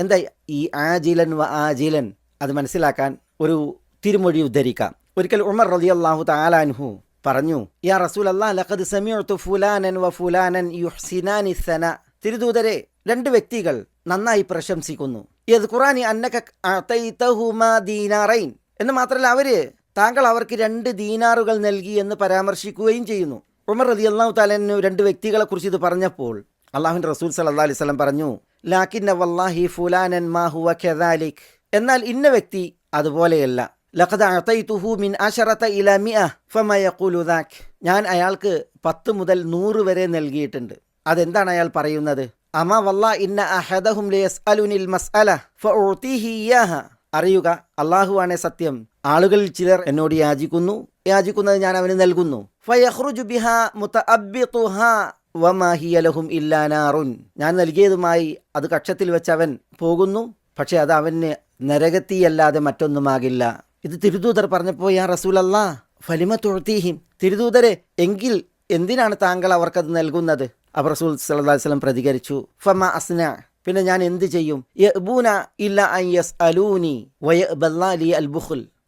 എന്താ ഈ ആജീലൻ വ ആജീലൻ അത് മനസ്സിലാക്കാൻ ഒരു തിരുമൊഴി ഉദ്ധരിക്കാം. ഒരിക്കൽ ഉമർ റളിയല്ലാഹു താലാൻഹു പറഞ്ഞു യാ റസൂൽ സമീഅതു ഫുലാനൻ വ ഫുലാനൻ തിരുദൂതരെ രണ്ട് വ്യക്തികൾ നന്നായി പ്രശംസിക്കുന്നു. ഖുറാനി എന്ന് മാത്രമല്ല അവർ താങ്കൾ അവർക്ക് രണ്ട് ദീനാറുകൾ നൽകി എന്ന് പരാമർശിക്കുകയും ചെയ്യുന്നു. ഉമർ റതി അള്ളാഹു താലു രണ്ട് വ്യക്തികളെ കുറിച്ച് ഇത് പറഞ്ഞപ്പോൾ അള്ളാഹുൻ റസൂൽ സല്ലാ അലൈഹി സ്വലം പറഞ്ഞു ലാക്കിന്ന വല്ലാഹി ഫുലാനൻ മാ ഹുവ എന്നാൽ ഇന്ന വ്യക്തി അതുപോലെയല്ല. ലഖദ അഅതൈതുഹു മിൻ അശറത ഇല മിഅ ഞാൻ അയാൾക്ക് പത്ത് മുതൽ നൂറ് വരെ നൽകിയിട്ടുണ്ട്. അതെന്താണ് അയാൾ പറയുന്നത്? അമ വല്ല ഇന്ന അഹദഹും ലിയസ്അലുനിൽ മസ്അല ഫഉതീഹി ഇയ്യാഹ അറിയുക അള്ളാഹുവാണേ സത്യം. ആളുകളിൽ ചിലർ എന്നോട് യാചിക്കുന്നു. യാചിക്കുന്നത് ഞാൻ അവന് നൽകുന്നു. ഫയഖ്റുജു ബിഹാ മുതഅബ്ബിതുഹാ. വമാ ഇല്ലാനാറുൻ ഞാൻ നൽകിയതുമായി അത് കക്ഷത്തിൽ വെച്ച് അവൻ പോകുന്നു പക്ഷെ അത് അവന് നരകത്തിയല്ലാതെ മറ്റൊന്നുമാകില്ല. ഇത് തിരുദൂതർ പറഞ്ഞപ്പോൾ യാ അല്ലാ ഫലിമ തുഴത്തീഹിം തിരുദൂതരെ എങ്കിൽ എന്തിനാണ് താങ്കൾ അവർക്കത് നൽകുന്നത്? അപ്പോൾ റസൂൽ വസല്ലം പ്രതികരിച്ചു ഫമ അസ്ന. പിന്നെ ഞാൻ എന്ത് ചെയ്യും?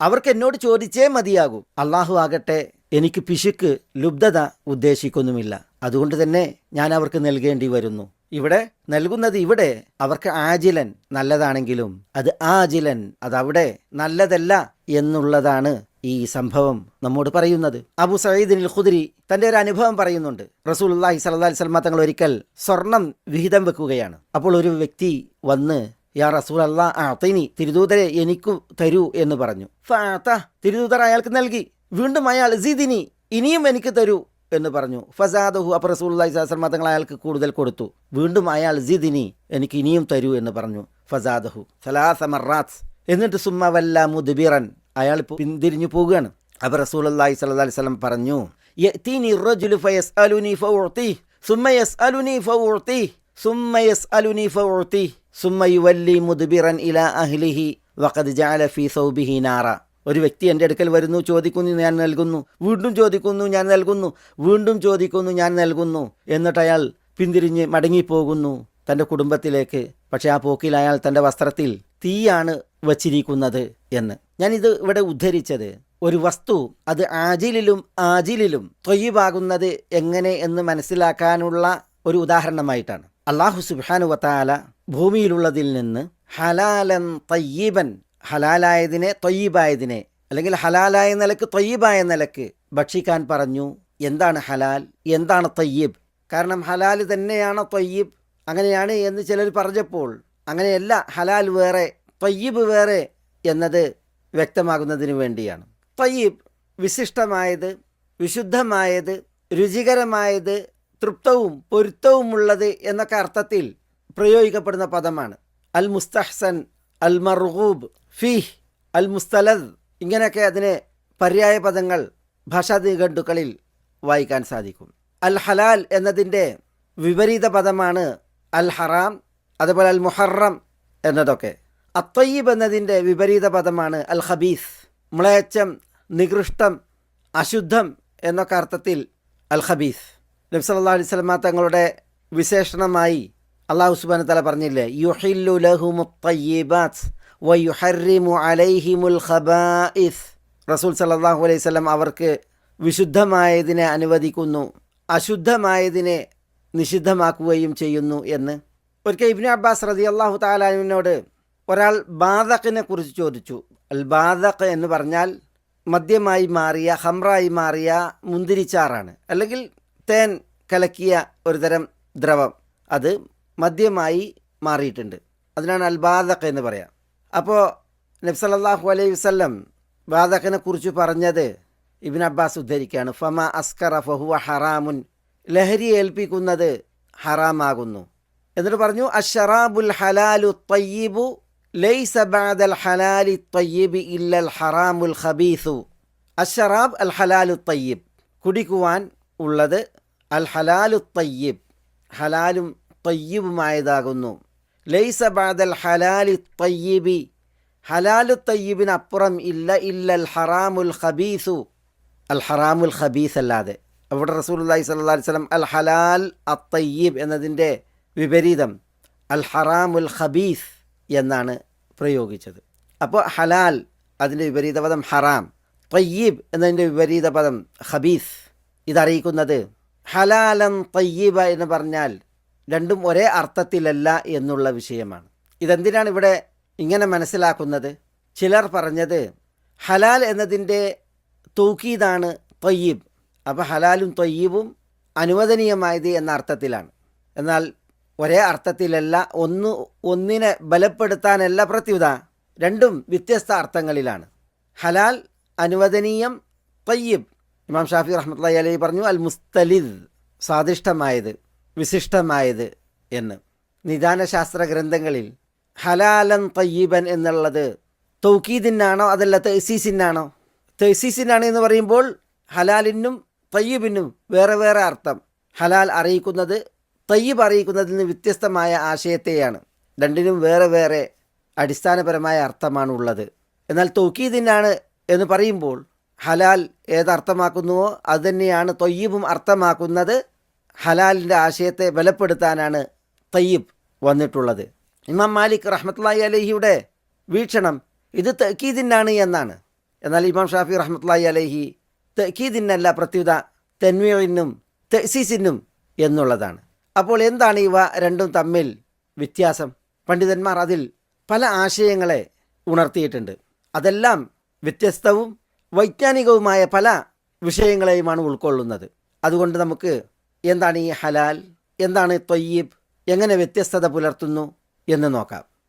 അവർക്ക് എന്നോട് ചോദിച്ചേ മതിയാകൂ. അള്ളാഹു ആകട്ടെ എനിക്ക് പിശുക്ക് ലുബ്ധത ഉദ്ദേശിക്കുന്നുമില്ല. അതുകൊണ്ട് തന്നെ ഞാൻ അവർക്ക് നൽകേണ്ടി വരുന്നു. ഇവിടെ നൽകുന്നത് ഇവിടെ. അവർക്ക് ആജിലൻ നല്ലതാണെങ്കിലും അത് ആജിലൻ അതവിടെ നല്ലതല്ല എന്നുള്ളതാണ് ഈ സംഭവം നമ്മോട് പറയുന്നത്. അബു സയ്യിദിനിൽ ഖുദരി തന്റെ ഒരു അനുഭവം പറയുന്നുണ്ട്. റസൂൽ അള്ളാഹി സല്ലാ സ്വലമ തങ്ങൾ ഒരിക്കൽ സ്വർണം വിഹിതം വെക്കുകയാണ്. അപ്പോൾ ഒരു വ്യക്തി വന്ന് യാ റസൂൽ അള്ളാ തിരുദൂതരെ എനിക്കു തരൂ എന്ന് പറഞ്ഞു. തിരുദൂതർ അയാൾക്ക് നൽകി. വീണ്ടും അയാൾ സിദിനി ഇനിയും എനിക്ക് തരൂ എന്ന് പറഞ്ഞു. ഫസാദഹു അപ്പം റസൂള്ളി സാസ്ലമ തങ്ങൾ അയാൾക്ക് കൂടുതൽ കൊടുത്തു. വീണ്ടും അയാൾ ജിദിനി എനിക്ക് ഇനിയും തരൂ എന്ന് പറഞ്ഞു. ഫസാദഹു സലാസമറാസ് എന്നിട്ട് സുമ വല്ല മുദ്ബിറൻ. അയാൾ പിന്തിരിഞ്ഞു പോവുകയാണ്. അപ്പം റസൂലി സല്ലാ സ്വലം പറഞ്ഞു സുമ്മ യുവല്ലി മുദ്ബിറൻ ഇലാ വഖദ് ജഅല സൗബിഹി നാറ. ഒരു വ്യക്തി എന്റെ അടുക്കൽ വരുന്നു ചോദിക്കുന്നു ഞാൻ നൽകുന്നു. വീണ്ടും ചോദിക്കുന്നു ഞാൻ നൽകുന്നു. വീണ്ടും ചോദിക്കുന്നു ഞാൻ നൽകുന്നു. എന്നിട്ട് അയാൾ പിന്തിരിഞ്ഞ് മടങ്ങിപ്പോകുന്നു തന്റെ കുടുംബത്തിലേക്ക്. പക്ഷേ ആ പോക്കിൽ അയാൾ തന്റെ വസ്ത്രത്തിൽ തീയാണ് വച്ചിരിക്കുന്നത് എന്ന്. ഞാനിത് ഇവിടെ ഉദ്ധരിച്ചത്. ഒരു വസ്തു അത് ആജിലിലും ആജിലിലും തൊയ്യബാകുന്നത് എങ്ങനെ എന്ന് മനസ്സിലാക്കാനുള്ള ഒരു ഉദാഹരണമായിട്ടാണ്. അള്ളാഹു സുബാനുവത്താല ഭൂമിയിലുള്ളതിൽ നിന്ന് ഹലാലൻ തയ്യീബൻ ഹലാലായതിനെ തൊയ്യീബായതിനെ അല്ലെങ്കിൽ ഹലാലായ നിലയ്ക്ക് തൊയ്യീബായ നിലയ്ക്ക് ഭക്ഷിക്കാൻ പറഞ്ഞു എന്താണ് ഹലാൽ എന്താണ് തൊയ്യീബ്? കാരണം ഹലാൽ തന്നെയാണ് തൊയ്യീബ്? അങ്ങനെയാണ് എന്ന് ചിലർ പറഞ്ഞപ്പോൾ അങ്ങനെയല്ല ഹലാൽ വേറെ തൊയ്യീബ് വേറെ എന്നത് വ്യക്തമാകുന്നതിന് വേണ്ടിയാണ്. തൊയ്യീബ് വിശിഷ്ടമായത് വിശുദ്ധമായത് രുചികരമായത് തൃപ്തവും പൊരുത്തവുമുള്ളത് എന്നൊക്കെ അർത്ഥത്തിൽ പ്രയോഗിക്കപ്പെടുന്ന പദമാണ്. അൽ മുസ്തഹ്സൻ അൽ മർഗൂബ് ഫീഹ് അൽ മുസ്തലദ്. ഇങ്ങനെയൊക്കെ അതിന് പര്യായ പദങ്ങൾ ഭാഷാ നിഘണ്ടുക്കളിൽ വായിക്കാൻ സാധിക്കും. അൽ ഹലാൽ എന്നതിന്റെ വിപരീത പദമാണ് അൽ ഹറാം അതുപോലെ അൽ മുഹറം എന്നതൊക്കെ. അത്തയ്യബ് എന്നതിന്റെ വിപരീത പദമാണ് അൽ ഹബീസ് മ്ളേച്ചം നികൃഷ്ടം അശുദ്ധം എന്നൊക്കെ അർത്ഥത്തിൽ അൽ ഹബീസ് നബി സല്ലല്ലാഹു അലൈഹി സ്വലമ തങ്ങളുടെ വിശേഷണമായി അള്ളാഹു സുബ്ഹാനഹു തല പറഞ്ഞില്ലേ യുഹില്ലു ലഹുമു വയുഹർറിമു അലൈഹിമുൽ ഖബായിസ് റസൂൽ സല്ലല്ലാഹു അലൈഹി അവർക്ക് വിശുദ്ധമായതിനെ അനുവദിക്കുന്നു അശുദ്ധമായതിനെ നിഷിദ്ധമാക്കുകയും ചെയ്യുന്നു എന്ന്. ഒരിക്കൽ ഇബ്നു അബ്ബാസ് റതി അള്ളാഹു താലാനുവിനോട് ഒരാൾ ബാദക്കിനെ കുറിച്ച് ചോദിച്ചു. അൽ ബാദക്ക് എന്ന് പറഞ്ഞാൽ മദ്യമായി മാറിയ ഹംറായി മാറിയ മുന്തിരിച്ചാറാണ് അല്ലെങ്കിൽ തേൻ കലക്കിയ ഒരു തരം ദ്രവം. അത് മദ്യമായി മാറിയിട്ടുണ്ട്. അതിനാണ് അൽ ബാദക്ക് എന്ന് പറയാം. അപ്പോൾ നബ്സലല്ലാഹു അലൈഹി വസല്ലം വാതകനെ കുറിച്ച് പറഞ്ഞത് ഇബിൻ അബ്ബാസ് ഉദ്ധരിക്കുകയാണ്. ഫമ അസ്കറ ഫഹുവ ഹറാമുൻ. ലഹരി ഏൽപ്പിക്കുന്നത് ഹറാമാകുന്നു. എന്നിട്ട് പറഞ്ഞു അഷറാബുൽ ഹലാലു തയ്യിബു ലൈസ ബഅദൽ ഹലാലി തയ്യിബി ഇല്ലൽ ഹറാമുൽ ഖബീസു. അഷറാബ് അൽ ഹലാലു തയ്യിബ് കുടിക്കുവാൻ ഉള്ളത് അൽ ഹലാലു തയ്യിബ് ഹലാലും തയ്യിബുമായതാകുന്നു ലൈസ ബഅദൽ ഹലാലി തയ്യിബി ഹലാലു തയ്യിബിനപ്പുറം ഇല്ല ഇല്ലൽ ഹറാമുൽ ഖബീസു. അൽ ഹറാമുൽ ഖബീസ് അല്ലാതെ. അവിടെ സ്വല്ലല്ലാഹി അലൈഹി വസല്ലം അൽ ഹലാൽ അത്തയ്യീബ് എന്നതിന്റെ വിപരീതം അൽ ഹറാമുൽ ഖബീസ് എന്നാണ് പ്രയോഗിച്ചത്. അപ്പോൾ ഹലാൽ അതിന്റെ വിപരീത പദം ഹറാം തയ്യീബ് എന്നതിന്റെ വിപരീത പദം ഹബീസ് ഇതറിയിക്കുന്നത് ഹലാലൻ തയ്യീബ എന്ന് പറഞ്ഞാൽ രണ്ടും ഒരേ അർത്ഥത്തിലല്ല എന്നുള്ള വിഷയമാണ്. ഇതെന്തിനാണ് ഇവിടെ ഇങ്ങനെ മനസ്സിലാക്കുന്നത്? ചിലർ പറഞ്ഞത് ഹലാൽ എന്നതിന്റെ തൂക്കീതാണ് തൊയ്യീബ്. അപ്പോൾ ഹലാലും തൊയ്യീബും അനുവദനീയമായത് എന്ന അർത്ഥത്തിലാണ്. എന്നാൽ ഒരേ അർത്ഥത്തിലല്ല ഒന്ന് ഒന്നിനെ ബലപ്പെടുത്താനല്ല പ്രത്യുത രണ്ടും വ്യത്യസ്ത അർത്ഥങ്ങളിലാണ്. ഹലാൽ അനുവദനീയം തൊയ്യീബ്. ഇമാം ഷാഫി റഹ്മത്ത് അലൈഹി പറഞ്ഞു അൽ മുസ്തലിദ് സ്വാദിഷ്ടമായത്. വിശിഷ്ടമായത് എന്ന്. നിദാനശാസ്ത്ര ഗ്രന്ഥങ്ങളിൽ ഹലാലൻ തയ്യീബൻ എന്നുള്ളത് തൗക്കീദിനാണോ അതല്ല തെസീസിനാണോ തെസീസിനാണ് എന്ന് പറയുമ്പോൾ ഹലാലിനും തയ്യീബിനും വേറെ വേറെ അർത്ഥം. ഹലാൽ അറിയിക്കുന്നത് തയ്യീബ് അറിയിക്കുന്നതിൽ നിന്ന് വ്യത്യസ്തമായ ആശയത്തെയാണ്. രണ്ടിനും വേറെ വേറെ അടിസ്ഥാനപരമായ അർത്ഥമാണ് ഉള്ളത് എന്നാൽ തൗക്കീദിനാണ് എന്ന് പറയുമ്പോൾ ഹലാൽ ഏതർത്ഥമാക്കുന്നുവോ അതുതന്നെയാണ് തൊയ്യബും അർത്ഥമാക്കുന്നത് ഹലാലിന്റെ ആശയത്തെ ബലപ്പെടുത്താനാണ് തയ്യബ് വന്നിട്ടുള്ളത്. ഇമാം മാലിക് റഹ്മത്തുള്ളാഹി അലഹിയുടെ വീക്ഷണം ഇത് തക്കീദിനാണ് എന്നാണ്. എന്നാൽ ഇമാം ഷാഫി റഹ്മത്തുള്ളാഹി അലഹി തക്കീദിനല്ല പ്രത്യുത തെന്മീറിനും തെസീസിനും എന്നുള്ളതാണ്. അപ്പോൾ എന്താണ് ഇവ രണ്ടും തമ്മിൽ വ്യത്യാസം? പണ്ഡിതന്മാർ അതിൽ പല ആശയങ്ങളെ ഉണർത്തിയിട്ടുണ്ട്. അതെല്ലാം വ്യത്യസ്തവും വൈജ്ഞാനികവുമായ പല വിഷയങ്ങളെയുമാണ് ഉൾക്കൊള്ളുന്നത്. അതുകൊണ്ട് നമുക്ക് എന്താണ് ഈ ഹലാൽ? എന്താണ് തൊയ്യീബ്? എങ്ങനെ വ്യത്യസ്തത പുലർത്തുന്നു എന്ന് നോക്കാം.